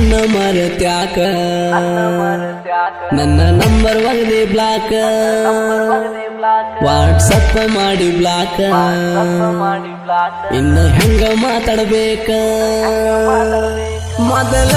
ಮರೆತ್ಯಾಕ ನನ್ನ ನಂಬರ್ ಒಗದೆ block WhatsApp ಮಾಡಿ ಬ್ಲಾಕ್ ಇನ್ನು ಹೆಂಗ ಮಾತಾಡ್ಬೇಕ? ಮೊದಲ